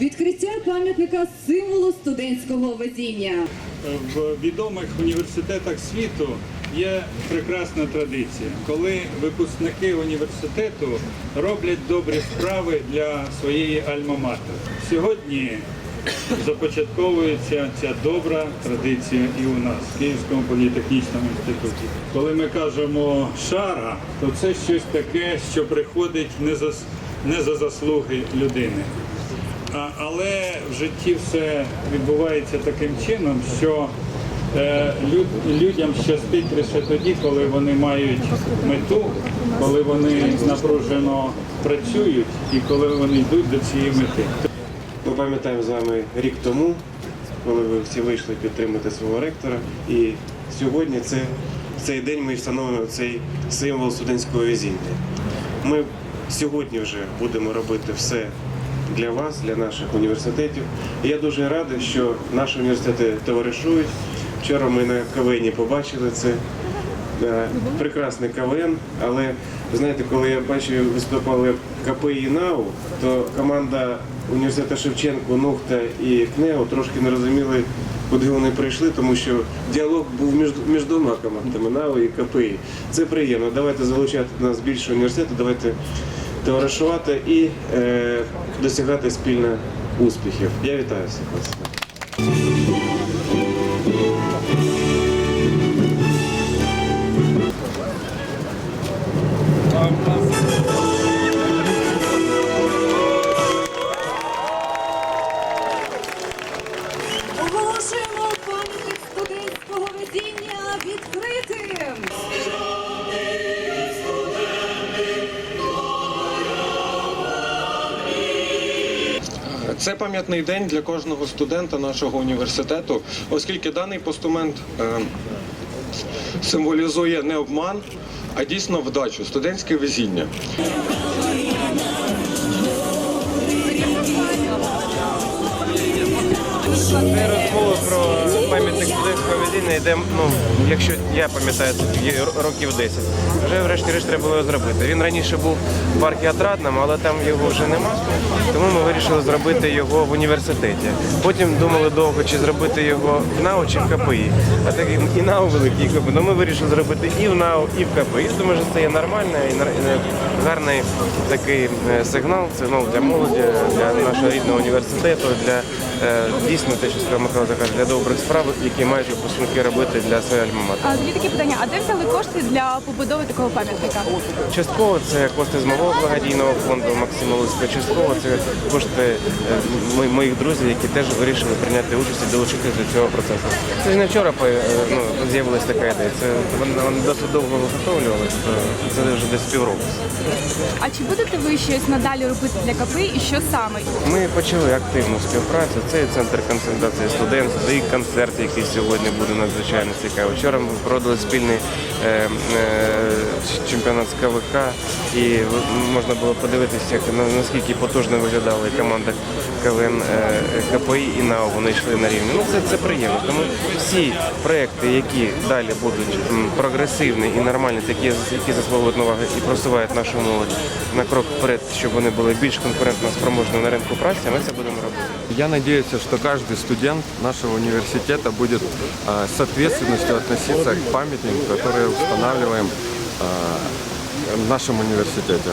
Відкриття пам'ятника символу студентського везіння. В відомих університетах світу є прекрасна традиція, коли випускники університету роблять добрі справи для своєї альма-матер. Сьогодні започатковується ця добра традиція і у нас, в Київському політехнічному інституті. Коли ми кажемо шара, то це щось таке, що приходить не за, не за заслуги людини. Але в житті все відбувається таким чином, що е, людям щастить лише тоді, коли вони мають мету, коли вони напружено працюють і коли вони йдуть до цієї мети. Ми пам'ятаємо з вами рік тому, коли ви всі вийшли підтримати свого ректора. І сьогодні це, цей день ми встановимо цей символ студентського везіння. Ми сьогодні вже будемо робити все для вас, для наших університетів. І я дуже радий, що наші університети товаришують. Вчора ми на КВН побачили це. Прекрасний КВН, але знаєте, коли я бачив, виступали КП НАУ, то команда університету Шевченко, Нухта і КНЕО трошки не розуміли, куди вони прийшли, тому що діалог був між, між двома командами НАУ і КПІ. Це приємно. Давайте залучати нас більше університету, давайте товаришувати і е, досягати спільно успіхів. Я вітаю всіх вас. Оголошуємо пам'ятник студентського везіння відкритим. Це пам'ятний день для кожного студента нашого університету, оскільки даний постумент е, символізує не обман, а дійсно вдачу, студентське везіння. Це розмова про пам'ятник везіння йде, ну, якщо я пам'ятаю, років 10. Вже врешті-решт треба було зробити. Він раніше був в парку Отрадному, але там його вже нема. Тому ми вирішили зробити його в університеті. Потім думали довго, чи зробити його в НАУ, чи в КПІ. А так і- НАУ великий, КПІ. Ну, ми вирішили зробити і в НАУ, і в КПІ. Думаю, що це є нормально і е, гарний такий е, сигнал, сигнал для молоді, для нашого рідного університету, для е, дійсно те, що сказав Михайло Захарович, для добрих справ, які мають випускники робити для своєї альма-матері. А тоді таке питання: а де взяли кошти для побудови такого пам'ятника? Частково це кошти з мого благодійного фонду Максима Луцька, частково це кошти е, моїх друзів, які теж вирішили прийняти участь і долучитися до цього процесу. Це ж не вчора по- е, ну, з'явилася така ідея. Це вони, вони досить довго виготовлювалися, це вже десь півроку. А чи будете ви щось надалі робити для КПІ і що саме? Ми почали активну співпрацю. Це і центр концентрації студентів, і концерт, який сьогодні буде надзвичайно цікавий. Вчора ми проводили спільний е, е, чемпіонат з КВК, і можна було подивитися, наскільки потужно виглядала команда КВН е, КПІ і НАУ. Вони йшли на рівні. Ну це, це приємно. Тому всі проекти, які далі будуть м, прогресивні і нормальні, такі які заслуговують уваги і просувають нашу молодь на крок вперед, щоб вони були більш конкурентно спроможні на ринку праці, ми це будемо робити. Я надеюсь, что каждый студент нашего университета будет э, с ответственностью относиться к памятнику, который устанавливаем э, в нашем университете.